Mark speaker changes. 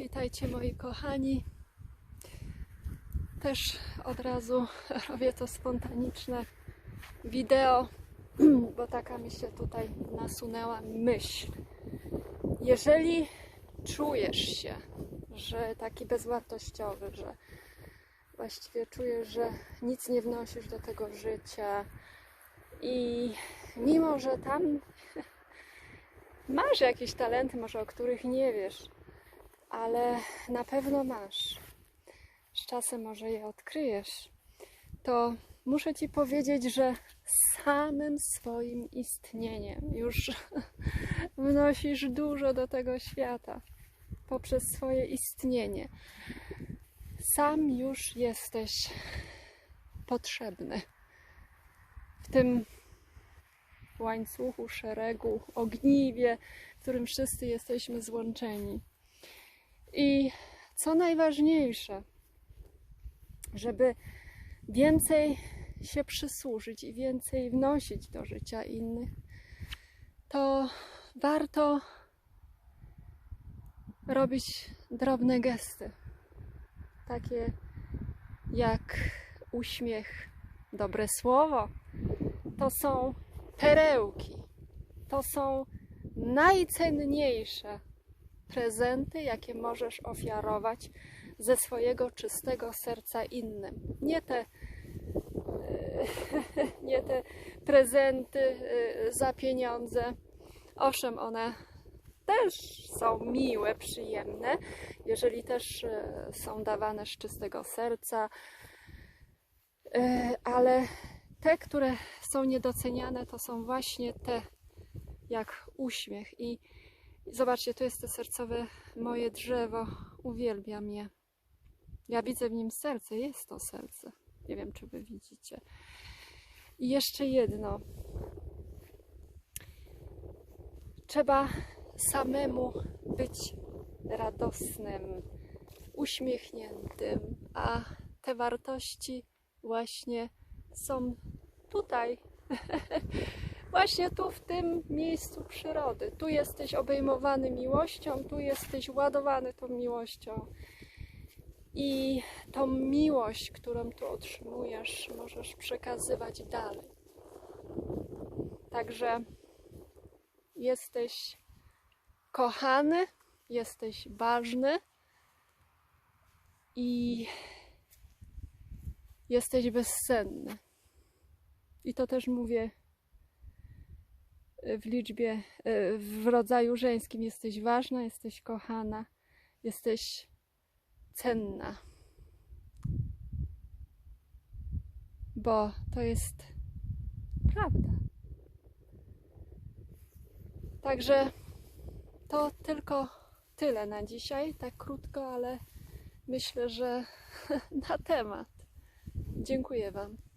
Speaker 1: Witajcie moi kochani. Też od razu robię to spontaniczne wideo, bo taka mi się tutaj nasunęła myśl. Jeżeli czujesz się, że taki bezwartościowy, że właściwie czujesz, że nic nie wnosisz do tego życia i mimo, że tam masz jakieś talenty, może o których nie wiesz, ale na pewno masz. Z czasem może je odkryjesz. To muszę Ci powiedzieć, że samym swoim istnieniem już wnosisz dużo do tego świata poprzez swoje istnienie. Sam już jesteś potrzebny w tym łańcuchu, szeregu, ogniwie, w którym wszyscy jesteśmy złączeni. I co najważniejsze, żeby więcej się przysłużyć i więcej wnosić do życia innych, to warto robić drobne gesty, takie jak uśmiech, dobre słowo. To są perełki, to są najcenniejsze prezenty, jakie możesz ofiarować ze swojego czystego serca innym. Nie te, nie te prezenty za pieniądze. Owszem, one też są miłe, przyjemne, jeżeli też są dawane z czystego serca, ale te, które są niedoceniane, to są właśnie te, jak uśmiech. I zobaczcie, tu jest to sercowe moje drzewo. Uwielbiam je. Ja widzę w nim serce, jest to serce. Nie wiem, czy wy widzicie. I jeszcze jedno. Trzeba samemu być radosnym, uśmiechniętym, a te wartości właśnie są tutaj. Właśnie tu, w tym miejscu przyrody. Tu jesteś obejmowany miłością, tu jesteś ładowany tą miłością. I tą miłość, którą tu otrzymujesz, możesz przekazywać dalej. Także jesteś kochany, jesteś ważny i jesteś bezsenny. I to też mówię w liczbie, w rodzaju żeńskim. Jesteś ważna, jesteś kochana, jesteś cenna. Bo to jest prawda. Także to tylko tyle na dzisiaj. Tak krótko, ale myślę, że na temat. Dziękuję Wam.